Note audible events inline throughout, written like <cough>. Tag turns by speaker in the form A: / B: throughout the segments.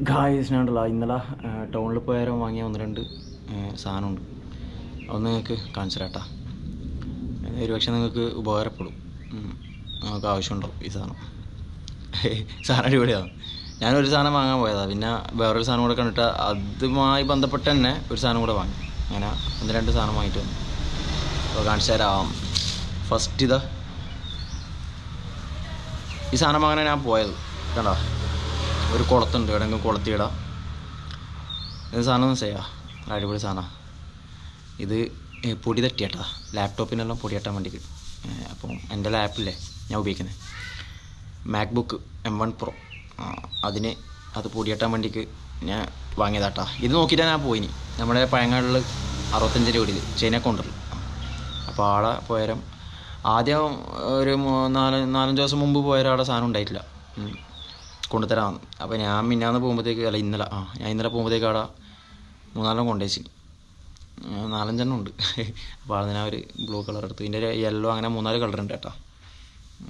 A: ഗായസിനാണ്ടല്ലോ ഇന്നലെ ടൗണിൽ പോയാലും വാങ്ങിയ ഒന്ന് രണ്ട് സാധനമുണ്ട്. അതൊന്ന് നിങ്ങൾക്ക് കാണിച്ചു തരാട്ടാ ഒരു പക്ഷേ നിങ്ങൾക്ക് ഉപകാരപ്പെടും. നിങ്ങൾക്ക് ആവശ്യമുണ്ടാവും ഈ സാധനം. <laughs> സാധനം അടിപൊളിയാണ് ഞാനൊരു സാധനം വാങ്ങാൻ പോയതാണ് പിന്നെ വേറൊരു സാധനം കൂടെ കണ്ടിട്ട് അതുമായി ബന്ധപ്പെട്ട് തന്നെ ഒരു സാധനം കൂടെ വാങ്ങി. അങ്ങനെ ഒന്ന് രണ്ട് സാധനം വാങ്ങിയിട്ട് വന്നു. അപ്പോൾ കാണിച്ചു തരാം. ഫസ്റ്റ് ഇതാ. ഈ സാധനം വാങ്ങാൻ ഞാൻ പോയത്. കണ്ടോ? ഒരു കുളത്തുണ്ട്. എവിടെയെങ്കിലും കുളത്തിയിടാം ഇത് സാധനം ചെയ്യാ. അടിപൊളി സാധനമാണ് ഇത് പൊടി തട്ടിയാട്ടാ. ലാപ്ടോപ്പിനെല്ലാം പൊടി തട്ടാൻ ഏ, അപ്പം എന്റെ ലാപ്പില്ലേ? ഞാൻ ഉപയോഗിക്കുന്നത് മാക്ബുക്ക് എം വൺ പ്രോ അതിന് അത് പൊടി തട്ടാൻ വേണ്ടിയിട്ട് ഞാൻ വാങ്ങിയതാട്ടാ. ഇത് നോക്കിയിട്ടാണ് ഞാൻ പോയിനി. നമ്മുടെ പഴങ്ങാടിൽ അറുപത്തഞ്ച് രൂപയിൽ ചൈന കൗണ്ടറിൽ അപ്പോൾ ആടെ പോയാലും ആദ്യം ഒരു നാല് നാലഞ്ച് ദിവസം മുമ്പ് പോയാലും സാധനം ഉണ്ടായിട്ടില്ല. കൊണ്ടുതരാമെന്ന് അപ്പോൾ ഞാൻ മിന്നാന്ന് പോകുമ്പോഴത്തേക്ക് അല്ല ഇന്നലെ ആ ഞാൻ ഇന്നലെ പോകുമ്പോഴത്തേക്ക് അവിടെ മൂന്നാലെണ്ണം കൊണ്ടുവച്ചു. നാലഞ്ചെണ്ണം ഉണ്ട്. അപ്പോൾ അതിനാ ഒരു ബ്ലൂ കളർ എടുത്തു. ഇതിന്റെ യെല്ലോ അങ്ങനെ മൂന്നാൽ കളർ ഉണ്ട് കേട്ടോ.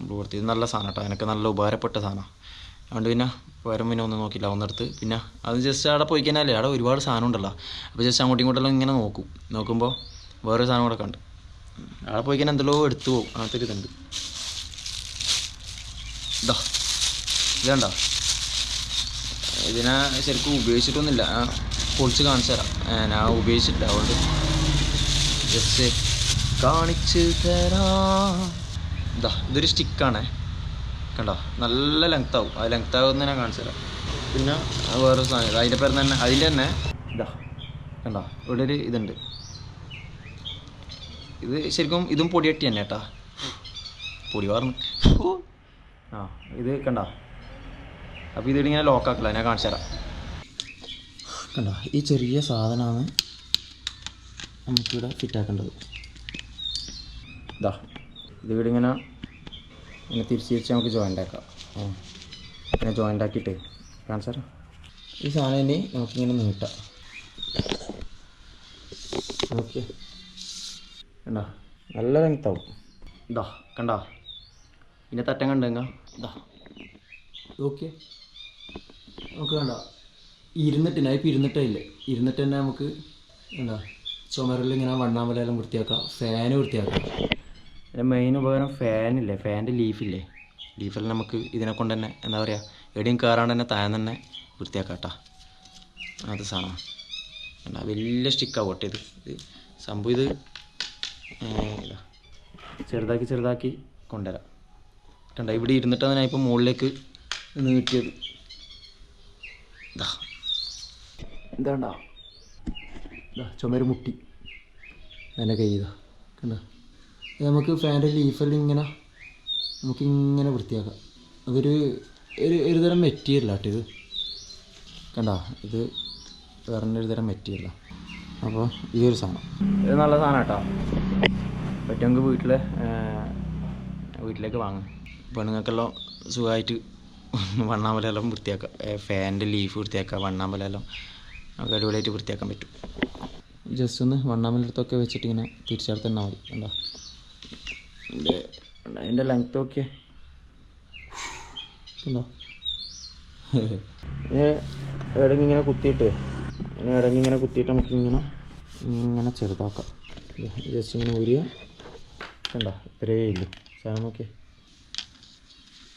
A: ബ്ലൂ എടുത്ത് ഇത് നല്ല സാധനം കേട്ടോ. എനിക്ക് നല്ല ഉപകാരപ്പെട്ട സാധനമാണ് അതുകൊണ്ട് പിന്നെ വേറെ പിന്നെ ഒന്നും നോക്കില്ല ഒന്നെടുത്ത് പിന്നെ അത് ജസ്റ്റ് അവിടെ പോയി കഴിഞ്ഞാലേ അവിടെ ഒരുപാട് സാധനം ഉണ്ടല്ലോ. അപ്പോൾ ജസ്റ്റ് അങ്ങോട്ടും ഇങ്ങോട്ടെല്ലാം ഇങ്ങനെ നോക്കും. നോക്കുമ്പോൾ വേറൊരു സാധനം കൂടെ കണ്ട്. അവിടെ പോയി കഴിഞ്ഞാൽ എന്തെല്ലോ എടുത്തു പോകും. അങ്ങനത്തെ ഒരു ഇതുണ്ട്. ഇതാ ഇതുണ്ടോ ഇതിനെ ശരിക്കും ഉപയോഗിച്ചിട്ടൊന്നുമില്ല. പൊളിച്ച് കാണിച്ചു തരാം. ഞാൻ ഉപയോഗിച്ചിട്ടില്ല അതുകൊണ്ട്. ജസ്റ്റ് കാണിച്ച് തരാം. ഇതാ ഇതൊരു സ്റ്റിക്കാണേ. കണ്ടോ? നല്ല ലെങ്ത് ആവും. ആ ലെങ്ത് ആവുമെന്ന് ഞാൻ കാണിച്ചു തരാം. പിന്നെ വേറൊരു സാധനം. അതിന്റെ പേര് തന്നെ? അതിന്റെ തന്നെ ഇതാ കണ്ടോ? ഇവിടെ ഒരു ഇതുണ്ട്. ഇത് ശരിക്കും ഇതും പൊടിയട്ടി തന്നെ കേട്ടാ പൊടി വാർന്ന്. ആ ഇത് കണ്ടോ? അപ്പോൾ ഇതിങ്ങനെ ഇങ്ങനെ ലോക്കാക്കില്ല ഞാൻ കാണിച്ചു തരാം. കണ്ടോ? ഈ ചെറിയ സാധനമാണ് നമുക്കിവിടെ ഫിറ്റാക്കേണ്ടത് ഇതാ ഇതിവിടെ ഇങ്ങനെ ഇങ്ങനെ തിരിച്ച് തിരിച്ച് നമുക്ക് ജോയിന്റ് ആക്കാം. ഓ ഇങ്ങനെ ജോയിന്റ് ആക്കിയിട്ട് കാണിച്ചു തരാം. ഈ സാധനം ഇനി നമുക്കിങ്ങനെ നീട്ടാം. ഓക്കെ കണ്ടോ? നല്ല ലെങ്ത്താവും ഇതാ കണ്ടോ? ഇതിന്റെ തട്ടം കണ്ടെങ്കിൽ ഇതാ ഓക്കെ നമുക്ക് വേണ്ട ഇരുന്നിട്ട് ഞാൻ ഇപ്പോൾ ഇരുന്നിട്ടില്ലേ ഇരുന്നിട്ട് തന്നെ നമുക്ക് എന്താ? ചുമരിൽ ഇങ്ങനെ വണ്ണാമലെല്ലാം വൃത്തിയാക്കാം. ഫാന് വൃത്തിയാക്കാം. അതിന്റെ മെയിൻ ഉപകാരം ഫാനില്ലേ ഫാനിന്റെ ലീഫില്ലേ ലീഫെല്ലാം നമുക്ക് ഇതിനെ കൊണ്ട് തന്നെ എന്താ പറയുക എവിടെയും കയറാണ്ട് തന്നെ താഴെ തന്നെ വൃത്തിയാക്കാം അത് സാധനം വലിയ സ്റ്റിക്കാവും കേട്ടോ ഇത് ഇത് സംഭവം ഇതാ ചെറുതാക്കി ചെറുതാക്കി കൊണ്ടുവരാം. കണ്ട? ഇവിടെ ഇരുന്നിട്ടാണ് ഞാൻ ഇപ്പോൾ മുകളിലേക്ക് നീട്ടിയത് ഇതാ ഇതാണ്ടാ ഇതാ ചുമര് മുട്ടി. എന്റെ കൈ ഇതാ. കണ്ട? നമുക്ക് ഫാന്റെ ലീഫെല്ലാം ഇങ്ങനെ നമുക്കിങ്ങനെ വൃത്തിയാക്കാം. അതൊരു ഒരു ഒരു തരം മെറ്റീരിയൽ ആട്ടോ ഇത്. കണ്ട? ഇത് വേറെ ഒരു തരം മെറ്റീരിയലാണ് അപ്പോൾ ഈ ഒരു സാധനം. ഇത് നല്ല സാധനം കേട്ടോ. പറ്റുമെങ്കിൽ വീട്ടിൽ വീട്ടിലേക്ക് വാങ്ങും. പെണ്ണുങ്ങൾക്കെല്ലാം സുഖമായിട്ട് <laughs> വണ്ണാമ്പലെല്ലാം വൃത്തിയാക്കാം. ഫാനിന്റെ ലീഫ് വൃത്തിയാക്കാം വണ്ണാമ്പലെല്ലാം നമുക്ക് അടിപൊളിയായിട്ട് വൃത്തിയാക്കാൻ പറ്റും. ജസ്റ്റ് ഒന്ന് വണ്ണാമ്പലത്തൊക്കെ വെച്ചിട്ട് ഇങ്ങനെ തിരിച്ചെടുത്ത് തന്നെ മതി എന്താ എന്റെ അതിന്റെ ലെങ്ത് ഒക്കെ എന്താ ഇങ്ങനെ കുത്തിയിട്ട് എവിടെയെങ്കിലും ഇങ്ങനെ കുത്തിയിട്ട് നമുക്ക് ഇങ്ങനെ ഇങ്ങനെ ചെറുതാക്കാം. ജസ്റ്റ് ഇങ്ങനെ ഊരിയ കണ്ടോ? ഇത്രയേ ഇല്ലു സാധനം നോക്കിയേ.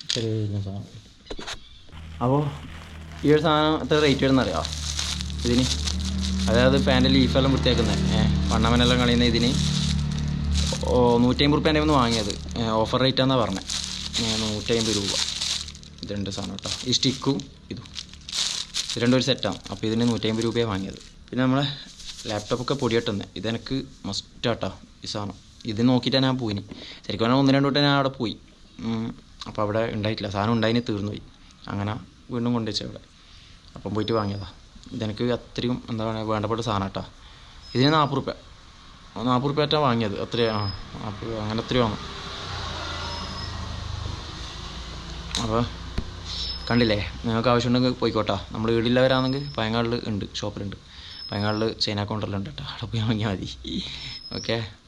A: ഇത്രയേ ഇല്ല സാധനം. അപ്പോൾ ഈ ഒരു സാധനം എത്ര റേറ്റ് വരുന്ന അറിയാം ഇതിന്? അതായത് പാന്റെ ലീഫെല്ലാം വൃത്തിയാക്കുന്നത് വണ്ണമനെല്ലാം കളയുന്ന ഇതിന് നൂറ്റമ്പത് റുപ്യേന്റെ ഒന്ന് വാങ്ങിയത്. ഓഫർ റേറ്റാന്നാണ് പറഞ്ഞത് നൂറ്റമ്പത് രൂപ. ഇത് രണ്ട് സാധനം കേട്ടോ ഈ സ്റ്റിക്കും ഇതും. ഇത് രണ്ടും ഒരു സെറ്റാണ് അപ്പോൾ ഇതിന് നൂറ്റമ്പത് രൂപയാണ് വാങ്ങിയത്. പിന്നെ നമ്മളെ ലാപ്ടോപ്പൊക്കെ പൊടിയിട്ടുന്നത് ഇതെനിക്ക് മസ്റ്റാട്ടോ ഈ സാധനം. ഇത് നോക്കിയിട്ടാണ് ഞാൻ പോയിന്. ശരിക്കും പറഞ്ഞാൽ ഒന്ന് രണ്ട് വട്ടം ഞാൻ അവിടെ പോയി. അപ്പോൾ അവിടെ ഉണ്ടായിട്ടില്ല. സാധനം ഉണ്ടായിന് തീർന്നു പോയി അങ്ങനെ വീണ്ടും കൊണ്ടുവച്ചു അവിടെ അപ്പം പോയിട്ട് വാങ്ങിയതാ. ഇതെനിക്ക് അത്രയും എന്താ പറയുക വേണ്ടപ്പെട്ട സാധനം കേട്ടോ. ഇതിന് നാൽപ്പത് റുപ്യ. നാൽപ്പത് റുപ്യ വാങ്ങിയത്. അത്രയും ആ നാൽപ്പത് അങ്ങനെ അത്രയും ആണ്. അപ്പോൾ കണ്ടില്ലേ നിങ്ങൾക്ക് ആവശ്യമുണ്ടെങ്കിൽ പോയിക്കോട്ടാ. നമ്മൾ വീടില്ലവരാണെങ്കിൽ പയങ്ങാളിൽ ഉണ്ട് ഷോപ്പിലുണ്ട്. പയങ്ങാളിൽ ചൈന കൗണ്ടറിലുണ്ട് കേട്ടോ. അവിടെ പോയി വാങ്ങിയാൽ മതി. ഓക്കെ?